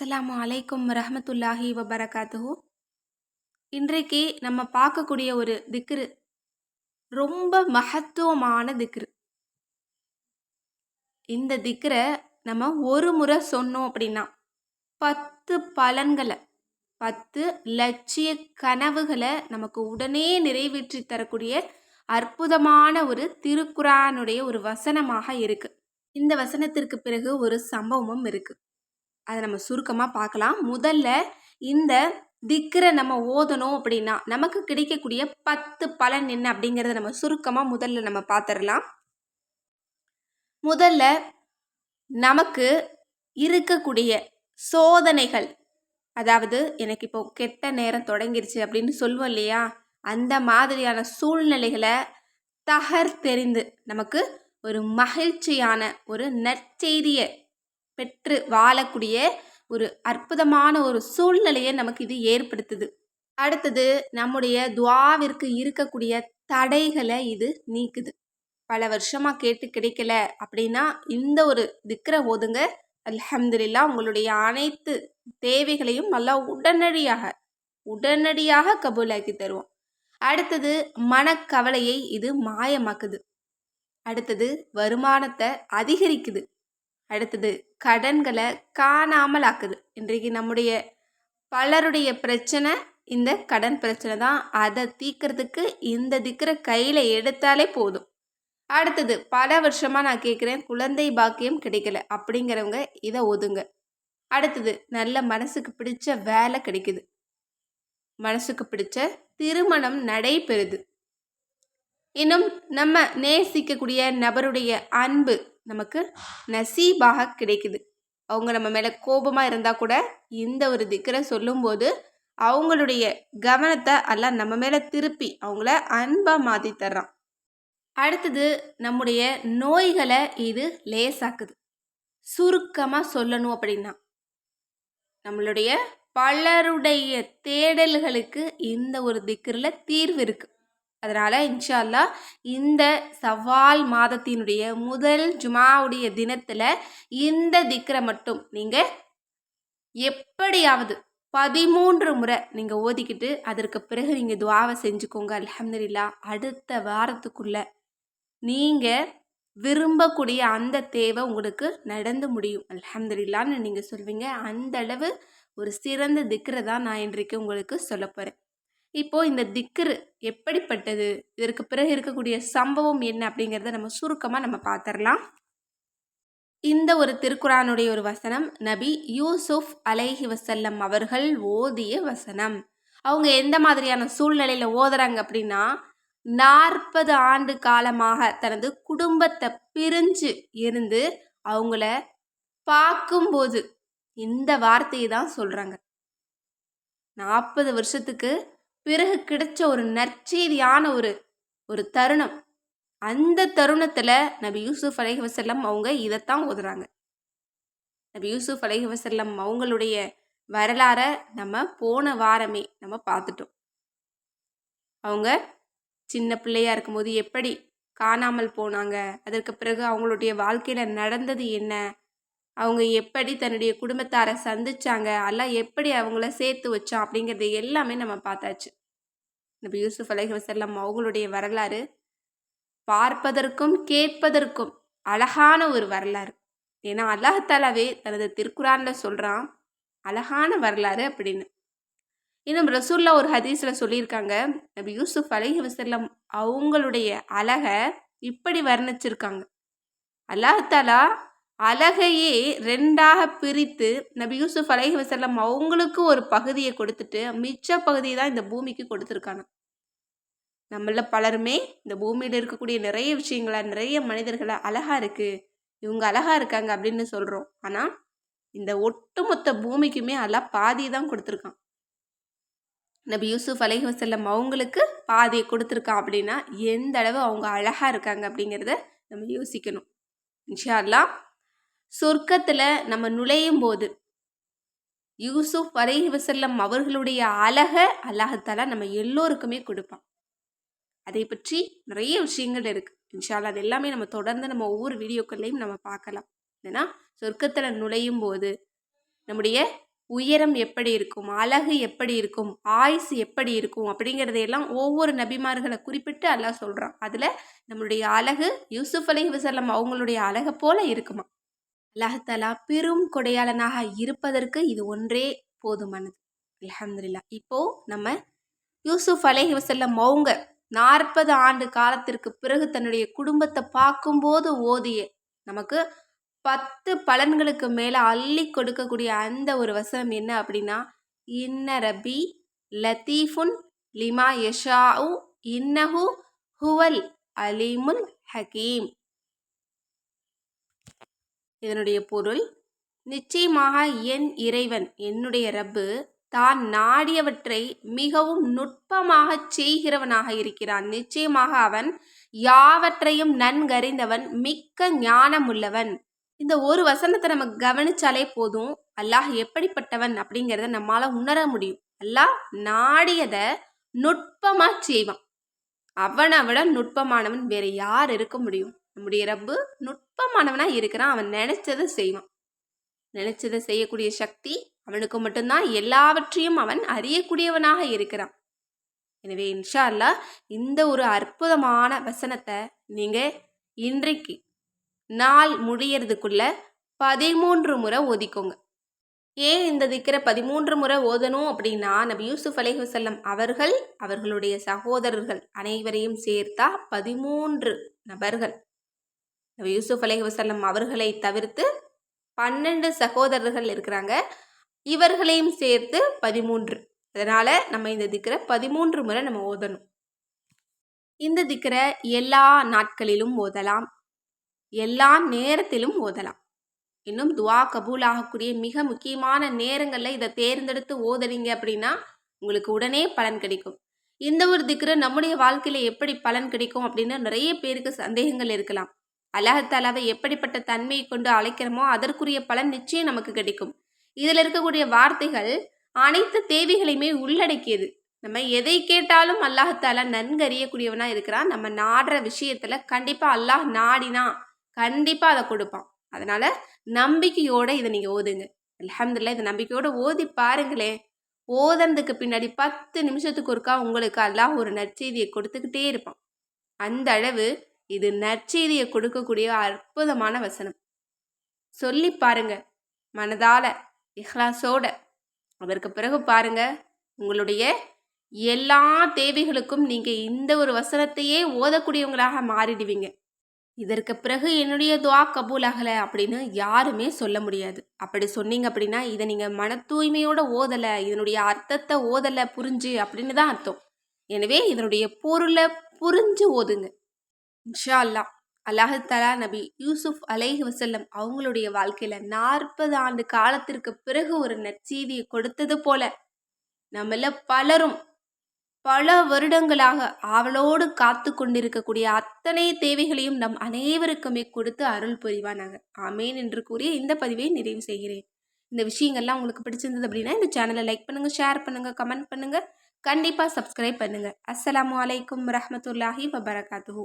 அஸ்ஸலாமு அலைக்கும் ரஹமத்துல்லாஹி வபரகாத்துஹு. இன்றைக்கு நம்ம பார்க்கக்கூடிய ஒரு திக்ரு ரொம்ப மகத்துவமான திக்ரு. இந்த திக்ரை நம்ம ஒரு முறை சொன்னோம் அப்படின்னா பத்து பலன்களை பத்து லட்சிய கனவுகளை நமக்கு உடனே நிறைவேற்றி தரக்கூடிய அற்புதமான ஒரு திருக்குறானுடைய ஒரு வசனமாக இருக்கு. இந்த வசனத்திற்கு பிறகு ஒரு சம்பவமும் இருக்குது அதை நம்ம சுருக்கமாக பார்க்கலாம். முதல்ல இந்த திக்கரை நம்ம ஓதணும் அப்படின்னா நமக்கு கிடைக்கக்கூடிய பத்து பலன் என்ன அப்படிங்கிறத நம்ம சுருக்கமாக முதல்ல நம்ம பார்த்துடலாம். முதல்ல நமக்கு இருக்கக்கூடிய சோதனைகள் அதாவது எனக்கு இப்போ கெட்ட நேரம் தொடங்கிருச்சு அப்படின்னு சொல்லுவோம் இல்லையா? அந்த மாதிரியான சூழ்நிலைகளை தகர் தெரிந்து நமக்கு ஒரு மகிழ்ச்சியான ஒரு நற்செய்தியை பெற்று வாழக்கூடிய ஒரு அற்புதமான ஒரு சூழ்நிலையை நமக்கு இது ஏற்படுத்துது. அடுத்தது நம்முடைய துவாவிற்கு இருக்கக்கூடிய தடைகளை இது நீக்குது. பல வருஷமாக கேட்டு கிடைக்கல அப்படின்னா இந்த ஒரு திக்கரை ஓதுங்க அல்ஹம்துலில்லா உங்களுடைய அனைத்து தேவைகளையும் நல்லா உடனடியாக உடனடியாக கபூலாக்கி தருவோம். அடுத்தது மனக்கவலையை இது மாயமாக்குது. அடுத்தது வருமானத்தை அதிகரிக்குது. அடுத்தது கடன்களை காணாமல் ஆக்குது இன்றைக்கு நம்முடைய பலருடைய பிரச்சனை இந்த கடன் பிரச்சனை தான். அதை தீக்கிறதுக்கு இந்த திக்கிற கையில் எடுத்தாலே போதும். அடுத்தது பல வருஷமாக நான் கேட்குறேன் குழந்தை பாக்கியம் கிடைக்கல அப்படிங்கிறவங்க இதை ஒதுங்க. அடுத்தது நல்ல மனசுக்கு பிடிச்ச வேலை கிடைக்குது. மனசுக்கு பிடிச்ச திருமணம் நடைபெறுது. இன்னும் நம்ம நேசிக்கக்கூடிய நபருடைய அன்பு நமக்கு நசீபாக கிடைக்குது. அவங்க நம்ம மேலே கோபமாக இருந்தால் கூட இந்த ஒரு திக்கரை சொல்லும்போது அவங்களுடைய கவனத்தை எல்லாம் நம்ம மேலே திருப்பி அவங்கள அன்பாக மாற்றி தர்றான். அடுத்தது நம்முடைய நோய்களை இது லேசாக்குது. சுருக்கமாக சொல்லணும் அப்படின்னா நம்மளுடைய பலருடைய தேடல்களுக்கு இந்த ஒரு திக்கரில் தீர்வு இருக்குது அதனால் இன்ஷால்லா இந்த சவால் மாதத்தினுடைய முதல் ஜுமாவுடைய தினத்தில் இந்த திக்கரை மட்டும் நீங்கள் எப்படியாவது பதிமூன்று முறை நீங்கள் ஓதிக்கிட்டு அதற்கு பிறகு நீங்கள் துவாவை செஞ்சுக்கோங்க. அலமதுல்லா அடுத்த வாரத்துக்குள்ளே நீங்கள் விரும்பக்கூடிய அந்த தேவை உங்களுக்கு நடந்து முடியும். அலமதுல்லான்னு நீங்கள் சொல்வீங்க. அந்த அளவு ஒரு சிறந்த திக்கரை தான் நான் இன்றைக்கு உங்களுக்கு சொல்ல போகிறேன் இப்போது இந்த திக்ரு எப்படிப்பட்டது? இதற்கு பிறகு இருக்கக்கூடிய சம்பவம் என்ன அப்படிங்கிறத நம்ம சுருக்கமாக நம்ம பார்த்துடலாம் இந்த ஒரு திருக்குறானுடைய ஒரு வசனம் நபி யூசுஃப் அலைஹி வசல்லம் அவர்கள் ஓதிய வசனம். அவங்க எந்த மாதிரியான சூழ்நிலையில் ஓதுறாங்க அப்படின்னா நாற்பது ஆண்டு காலமாக தனது குடும்பத்தை பிரிஞ்சு இருந்து அவங்கள பார்க்கும்போது இந்த வார்த்தையை தான் சொல்கிறாங்க நாற்பது வருஷத்துக்கு பிறகு கிடைச்ச ஒரு நற்செய்தியான ஒரு ஒரு தருணம். அந்த தருணத்தில் நபி யூசுஃப் அலைஹி வசல்லம் அவங்க இதைத்தான் ஓதுறாங்க. நபி யூசுஃப் அலைஹி வசல்லம் அவங்களுடைய வரலாறை நம்ம போன வாரமே நம்ம பார்த்துட்டோம். அவங்க சின்ன பிள்ளையா இருக்கும்போது எப்படி காணாமல் போனாங்க அதற்கு பிறகு அவங்களுடைய வாழ்க்கையில் நடந்தது என்ன அவங்க எப்படி தன்னுடைய குடும்பத்தாரை சந்திச்சாங்க எல்லாம் எப்படி அவங்கள சேர்த்து வச்சோம் அப்படிங்கிறது எல்லாமே நம்ம பார்த்தாச்சு. நபி யூசுஃப் அலைஹி வசல்லம் அவங்களுடைய வரலாறு பார்ப்பதற்கும் கேட்பதற்கும் அழகான ஒரு வரலாறு. ஏன்னா அல்லாஹாலாவே தனது திருக்குறானில் சொல்கிறான் அழகான வரலாறு அப்படின்னு. இன்னும் ரசூல்லா ஒரு ஹதீஸில் சொல்லியிருக்காங்க நபி யூசுஃப் அலஹி வசல்லம் அவங்களுடைய அழகை இப்படி வர்ணிச்சிருக்காங்க. அல்லாஹாலா அழகையே ரெண்டாக பிரித்து நபி யூசுஃப் அலஹி வசல்லம் அவங்களுக்கு ஒரு பகுதியை கொடுத்துட்டு மிச்ச பகுதியை தான் இந்த பூமிக்கு கொடுத்துருக்காங்க. நம்மள பலருமே இந்த பூமியில் இருக்கக்கூடிய நிறைய விஷயங்களை நிறைய மனிதர்களை அழகா இருக்குது இவங்க அழகா இருக்காங்க அப்படின்னு சொல்கிறோம் ஆனால் இந்த ஒட்டுமொத்த பூமிக்குமே அல்லா பாதி தான் கொடுத்துருக்கான். நபி யூசுஃப் அலஹி வசல்லம் அவங்களுக்கு பாதியை கொடுத்துருக்கான் அப்படின்னா எந்த அளவு அவங்க அழகாக இருக்காங்க அப்படிங்கிறத நம்ம யோசிக்கணும். இன்ஷா அல்லா சொர்க்கத்தில் நம்ம நுழையும் போது யூசுப் அலைஹி வசல்லம் அவர்களுடைய அழகை அல்லாஹத்தாலா நம்ம எல்லோருக்குமே கொடுப்பான். அதை பற்றி நிறைய விஷயங்கள் இருக்குது இன்ஷால்லா அது எல்லாமே நம்ம தொடர்ந்து நம்ம ஒவ்வொரு வீடியோக்கள்லையும் நம்ம பார்க்கலாம். ஏன்னா சொர்க்கத்தில் நுழையும் போது நம்முடைய உயரம் எப்படி இருக்கும் அழகு எப்படி இருக்கும் ஆயுஸ் எப்படி இருக்கும் அப்படிங்கிறதையெல்லாம் ஒவ்வொரு நபிமார்களை குறிப்பிட்டு அல்லாஹ் சொல்கிறான் அதில் நம்மளுடைய அழகு யூசுஃப் அலி வசல்லம் அவங்களுடைய அழகை போல இருக்குமா? அல்லாஹாலா பெரும் கொடையாளனாக இருப்பதற்கு இது ஒன்றே போதுமானது அலமதுல்லா இப்போ நம்ம யூசுப் அலேஹி வசல்லம் அவங்க நாற்பது ஆண்டு காலத்திற்கு பிறகு தன்னுடைய குடும்பத்தை பார்க்கும்போது ஓதிய நமக்கு பத்து பலன்களுக்கு மேலே அள்ளி கொடுக்கக்கூடிய அந்த ஒரு வசனம் என்ன அப்படின்னா இன்ன ரபி லத்தீஃபுன் லிமா யஷாஉ இன்னஹு ஹுவல் அலீமுல் ஹக்கீம் இதனுடைய பொருள் நிச்சயமாக என் இறைவன் என்னுடைய ரப்பு தான் நாடியவற்றை மிகவும் நுட்பமாக செய்கிறவனாக இருக்கிறான். நிச்சயமாக அவன் யாவற்றையும் நன்கறிந்தவன் மிக்க ஞானமுள்ளவன். இந்த ஒரு வசனத்தை நம்ம கவனிச்சாலே போதும். அல்லாஹ் எப்படிப்பட்டவன் அப்படிங்கிறத நம்மால் உணர முடியும். அல்லாஹ் நாடியதை நுட்பமாக செய்வான். அவனை விட நுட்பமானவன் வேற யார் இருக்க முடியும்? நம்முடைய ரப்பு நுட்பமானவனா இருக்கிறான். அவன் நினைச்சதை செய்வான். நினைச்சதை செய்யக்கூடிய சக்தி அவனுக்கு மட்டும்தான். எல்லாவற்றையும் அவன் அறியக்கூடியவனாக இருக்கிறான். எனவே இன்ஷா அல்லா இந்த ஒரு அற்புதமான வசனத்தை நீங்கள் இன்றைக்கு நாள் முடியறதுக்குள்ள பதிமூன்று முறை ஓதிக்கோங்க. ஏன் இந்த திக்கிற பதிமூன்று முறை ஓதணும் அப்படின்னா நபி யூசுப் அலேஹி அவர்கள் அவர்களுடைய சகோதரர்கள் அனைவரையும் சேர்த்தா பதிமூன்று நபர்கள் நபி யூசுப் வசல்லம் அவர்களை தவிர்த்து பன்னெண்டு சகோதரர்கள் இருக்கிறாங்க. இவர்களையும் சேர்த்து பதிமூன்று. அதனால் நம்ம இந்த திக்கரை பதிமூன்று முறை நம்ம ஓதணும். இந்த திக்கரை எல்லா நாட்களிலும் ஓதலாம். எல்லா நேரத்திலும் ஓதலாம். இன்னும் துவா கபூல் ஆகக்கூடிய மிக முக்கியமான நேரங்களில் இதை தேர்ந்தெடுத்து ஓதுறீங்க அப்படின்னா உங்களுக்கு உடனே பலன் கிடைக்கும். இந்த ஒரு திக்ரு நம்முடைய வாழ்க்கையில் எப்படி பலன் கிடைக்கும் அப்படின்னு நிறைய பேருக்கு சந்தேகங்கள் இருக்கலாம். அல்லாஹாலாவை எப்படிப்பட்ட தன்மையை கொண்டு அழைக்கிறோமோ அதற்குரிய பலன் நிச்சயம் நமக்கு கிடைக்கும். இதில் இருக்கக்கூடிய வார்த்தைகள் அனைத்து தேவைகளையுமே உள்ளடக்கியது. நம்ம எதை கேட்டாலும் அல்லாஹாலா நன்கு அறியக்கூடியவனா இருக்கிறான். நம்ம நாடுற விஷயத்துல கண்டிப்பா அல்லாஹ் நாடினா கண்டிப்பா அதை கொடுப்பான். அதனால நம்பிக்கையோட இதை நீங்க ஓதுங்க. அலமதுல்லா இதை நம்பிக்கையோட ஓதி பாருங்களேன் ஓதனதுக்கு பின்னாடி பத்து நிமிஷத்துக்கு ஒருக்கா உங்களுக்கு அல்லாஹ் ஒரு நற்செய்தியை கொடுத்துக்கிட்டே இருப்பான். அந்த அளவு இது நற்செய்தியை கொடுக்கக்கூடிய அற்புதமான வசனம். சொல்லி பாருங்க மனதால இஹ்லாஸோட. அதற்கு பிறகு பாருங்க உங்களுடைய எல்லா தேவைகளுக்கும் நீங்கள் இந்த ஒரு வசனத்தையே ஓதக்கூடியவங்களாக மாறிடுவீங்க. இதற்கு பிறகு என்னுடைய துவா கபூல் ஆகலை அப்படின்னு யாருமே சொல்ல முடியாது. அப்படி சொன்னீங்க அப்படின்னா இதை நீங்கள் மன தூய்மையோட ஓதலை இதனுடைய அர்த்தத்தை ஓதலை புரிஞ்சு அப்படின்னு தான் அர்த்தம். எனவே இதனுடைய பொருளை புரிஞ்சு ஓதுங்க. இன்ஷா அல்லா அல்லாஹாலா நபி யூசுஃப் அலைஹி வசல்லம் அவங்களுடைய வாழ்க்கையில் நாற்பது ஆண்டு காலத்திற்கு பிறகு ஒரு நற்செய்தியை கொடுத்தது போல நம்மள பலரும் பல வருடங்களாக ஆவலோடு காத்து கொண்டிருக்கக்கூடிய அத்தனை தேவைகளையும் நம் அனைவருக்குமே கொடுத்து அருள் புரிவானாங்க ஆமேன் என்று கூறிய இந்த பதிவை நிறைவு செய்கிறேன். இந்த விஷயங்கள்லாம் உங்களுக்கு பிடிச்சிருந்தது அப்படின்னா இந்த சேனலை லைக் பண்ணுங்கள் ஷேர் பண்ணுங்கள் கமெண்ட் பண்ணுங்கள் கண்டிப்பாக சப்ஸ்கிரைப் பண்ணுங்கள் அஸ்லாம் வலைக்கம் வரமத்துல்லாஹி வபரகாத்து